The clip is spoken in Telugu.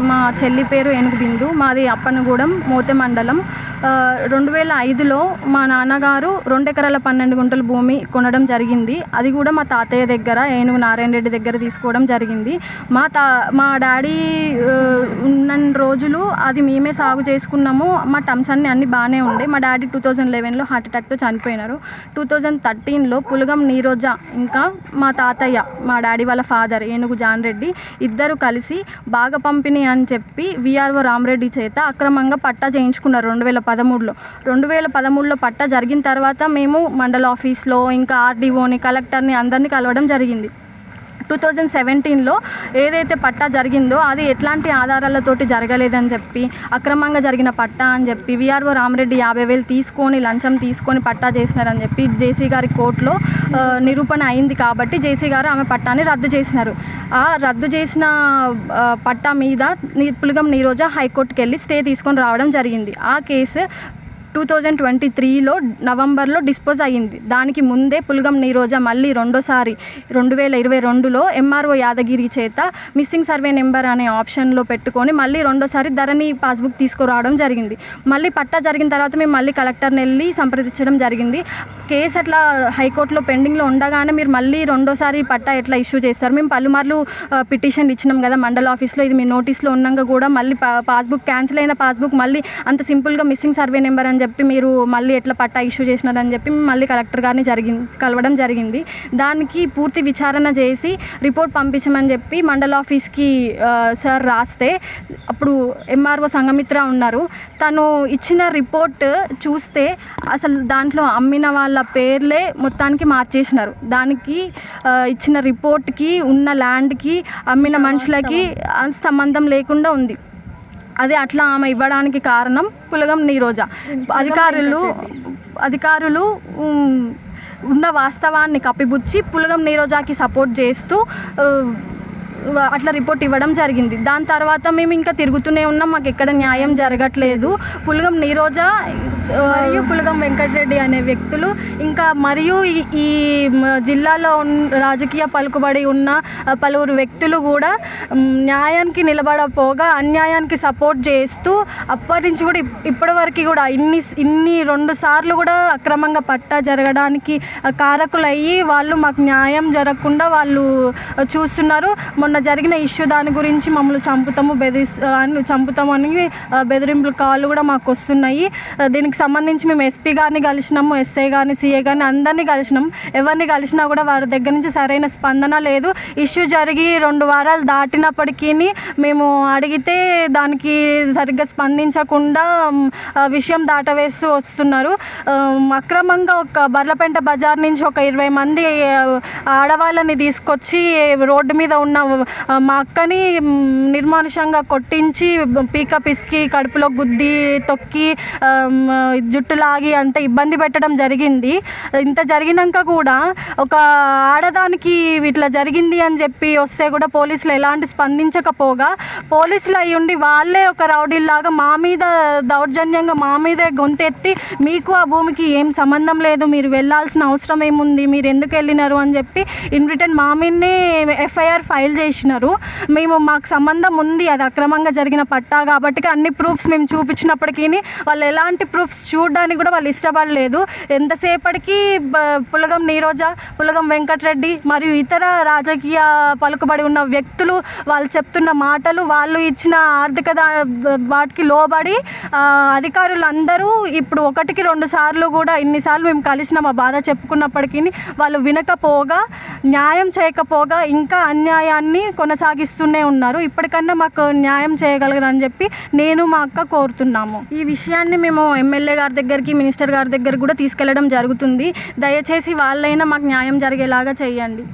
మా చెల్లి పేరు ఏనుగు బిందు మాది అప్పనగూడెం మోతె మండలం రెండు వేల ఐదులో మా నాన్నగారు రెండు ఎకరాల పన్నెండు గుంటల భూమి కొనడం జరిగింది. అది కూడా మా తాతయ్య దగ్గర ఏనుగు నారాయణ రెడ్డి దగ్గర తీసుకోవడం జరిగింది. మా తా మా డాడీ ఉన్న రోజులు అది మేమే సాగు చేసుకున్నాము. మా టమ్స్ అన్ని అన్ని బాగానే ఉండే. మా డాడీ టూ థౌజండ్ లెవెన్లో హార్ట్అటాక్తో చనిపోయినారు. టూ థౌజండ్ థర్టీన్లో పులగం నీరోజా ఇంకా మా తాతయ్య మా డాడీ వాళ్ళ ఫాదర్ ఏనుగు జాన్ రెడ్డి ఇద్దరు కలిసి బాగా పంపిణీ అని చెప్పి విఆర్ఓ రామరెడ్డి చేత అక్రమంగా పట్టా చేయించుకున్నారు. రెండు వేల పదమూడులో. రెండు వేల పదమూడులో పట్టా జరిగిన తర్వాత మేము మండల ఆఫీస్లో ఇంకా ఆర్డీఓని కలెక్టర్ని అందరినీ కలవడం జరిగింది. టూ థౌజండ్ సెవెంటీన్లో ఏదైతే పట్టా జరిగిందో అది ఎట్లాంటి ఆధారాలతోటి జరగలేదని చెప్పి అక్రమంగా జరిగిన పట్టా అని చెప్పి విఆర్ఓ రామరెడ్డి యాభై వేలు తీసుకొని లంచం తీసుకొని పట్టా చేసినారని చెప్పి జేసీ గారి కోర్టులో నిరూపణ అయింది కాబట్టి జేసీ గారు ఆమె పట్టాన్ని రద్దు చేసినారు. ఆ రద్దు చేసిన పట్టా మీద నీ- రోజా నీరోజా హైకోర్టుకి వెళ్ళి స్టే తీసుకొని రావడం జరిగింది. ఆ కేసు టూ థౌజండ్ ట్వంటీ త్రీలో నవంబర్లో డిస్పోజ్ అయ్యింది. దానికి ముందే పులగం నీరోజా మళ్ళీ రెండోసారి రెండు వేల ఇరవై రెండులో ఎంఆర్ఓ యాదగిరి చేత మిస్సింగ్ సర్వే నెంబర్ అనే ఆప్షన్లో పెట్టుకొని మళ్ళీ రెండోసారి ధరణి పాస్బుక్ తీసుకురావడం జరిగింది. మళ్ళీ పట్టా జరిగిన తర్వాత మేము మళ్ళీ కలెక్టర్ని వెళ్ళి సంప్రదించడం జరిగింది. కేసు అట్లా హైకోర్టులో పెండింగ్లో ఉండగానే మీరు మళ్ళీ రెండోసారి పట్టా ఎట్లా ఇష్యూ చేస్తారు? మేము పలుమార్లు పిటిషన్ ఇచ్చినాం కదా మండల ఆఫీస్లో. ఇది మీ నోటీస్లో ఉన్నాక కూడా మళ్ళీ పాస్బుక్ క్యాన్సిల్ అయిన పాస్బుక్ మళ్ళీ అంత సింపుల్గా మిస్సింగ్ సర్వే నెంబర్ అని చెప్పి మీరు మళ్ళీ ఎట్లా పట్టా ఇష్యూ చేసినారని చెప్పి మళ్ళీ కలెక్టర్ గారిని జరిగింది కలవడం జరిగింది. దానికి పూర్తి విచారణ చేసి రిపోర్ట్ పంపించమని చెప్పి మండల ఆఫీస్కి సార్ రాస్తే అప్పుడు ఎంఆర్ఓ సంగమిత్ర ఉన్నారు. తను ఇచ్చిన రిపోర్ట్ చూస్తే అసలు దాంట్లో అమ్మిన వాళ్ళ పేర్లే మొత్తానికి మార్చేసినారు. దానికి ఇచ్చిన రిపోర్ట్కి ఉన్న ల్యాండ్కి అమ్మిన మనుషులకి సంబంధం లేకుండా ఉంది. అది అట్లా ఆమె ఇవ్వడానికి కారణం పులగం నీరోజా. అధికారులు అధికారులు ఉన్న వాస్తవాన్ని కప్పిపుచ్చి పులగం నీరోజాకి సపోర్ట్ చేస్తూ అట్లా రిపోర్ట్ ఇవ్వడం జరిగింది. దాని తర్వాత మేము ఇంకా తిరుగుతూనే ఉన్నాం. మాకు ఎక్కడ న్యాయం జరగట్లేదు. పులగం నీరోజా మరియు పులగం వెంకటరెడ్డి అనే వ్యక్తులు ఇంకా మరియు ఈ- ఈ జిల్లాలో రాజకీయ పలుకుబడి ఉన్న పలువురు వ్యక్తులు కూడా న్యాయానికి నిలబడపోగా అన్యాయానికి సపోర్ట్ చేస్తూ అప్పటి నుంచి కూడా ఇప్పటి వరకు కూడా ఇన్ని ఇన్ని రెండు సార్లు కూడా అక్రమంగా పట్టా జరగడానికి కారకులయ్యి వాళ్ళు మాకు న్యాయం జరగకుండా వాళ్ళు చూస్తున్నారు. మొన్న జరిగిన ఇష్యూ దాని గురించి మమ్మల్ని చంపుతాము బెదిరిస్ అని చంపుతాము అని బెదిరింపుల కాళ్ళు కూడా మాకు వస్తున్నాయి. దీనికి దీనికి సంబంధించి మేము ఎస్పీ గారిని కలిసినాము ఎస్ఐ గారిని సీఏ గారిని అందరినీ కలిసినాం ఎవరిని కలిసినా కూడా వారి దగ్గర నుంచి సరైన స్పందన లేదు. ఇష్యూ జరిగి రెండు వారాలు దాటినప్పటికీ మేము అడిగితే దానికి సరిగ్గా స్పందించకుండా విషయం దాటవేస్తూ వస్తున్నారు. అక్రమంగా ఒక బర్లపెంట బజార్ నుంచి ఒక ఇరవై మంది ఆడవాళ్ళని తీసుకొచ్చి రోడ్డు మీద ఉన్న మా అక్కని నిర్మానుషంగా కొట్టించి పీక పిసికి కడుపులో గుద్ది తొక్కి జుట్టు లాగి అంత ఇబ్బంది పెట్టడం జరిగింది. ఇంత జరిగినాక కూడా ఒక ఆడదానికి ఇట్లా జరిగింది అని చెప్పి వస్తే కూడా పోలీసులు ఎలాంటి స్పందించకపోగా పోలీసులు అయి ఉండి వాళ్ళే ఒక రౌడీల్లాగా మా మీద దౌర్జన్యంగా మా మీదే గొంతెత్తి మీకు ఆ భూమికి ఏం సంబంధం లేదు మీరు వెళ్ళాల్సిన అవసరం ఏముంది మీరు ఎందుకు వెళ్ళినారు అని చెప్పి ఇన్ రిటర్న్ మా మీదనే ఎఫ్ఐఆర్ ఫైల్ చేసినారు. మేము మాకు సంబంధం ఉంది అది అక్రమంగా జరిగిన పట్టా కాబట్టి అన్ని ప్రూఫ్స్ మేము చూపించినప్పటికీ వాళ్ళు ఎలాంటి ప్రూఫ్స్ చూడడానికి కూడా వాళ్ళు ఇష్టపడలేదు. ఎంతసేపటికి పులగం నీరోజా పులగం వెంకటరెడ్డి మరియు ఇతర రాజకీయ పలుకుబడి ఉన్న వ్యక్తులు వాళ్ళు చెప్తున్న మాటలు వాళ్ళు ఇచ్చిన ఆర్థిక దా- వాటికి లోబడి అధికారులందరూ ఇప్పుడు ఒకటికి రెండు సార్లు కూడా ఇన్నిసార్లు మేము కలిసిన మా బాధ చెప్పుకున్నప్పటికీ వాళ్ళు వినకపోగా న్యాయం చేయకపోగా ఇంకా అన్యాయాన్ని కొనసాగిస్తూనే ఉన్నారు. ఇప్పటికన్నా మాకు న్యాయం చేయగలగరని చెప్పి నేను మా అక్క కోరుతున్నాము. ఈ విషయాన్ని మేము ఎమ్మెల్యే గారి దగ్గరికి మినిస్టర్ గారి దగ్గర కూడా తీసుకెళ్ళడం జరుగుతుంది. దయచేసి వాళ్ళైనా మాకు న్యాయం జరిగేలాగా చేయండి.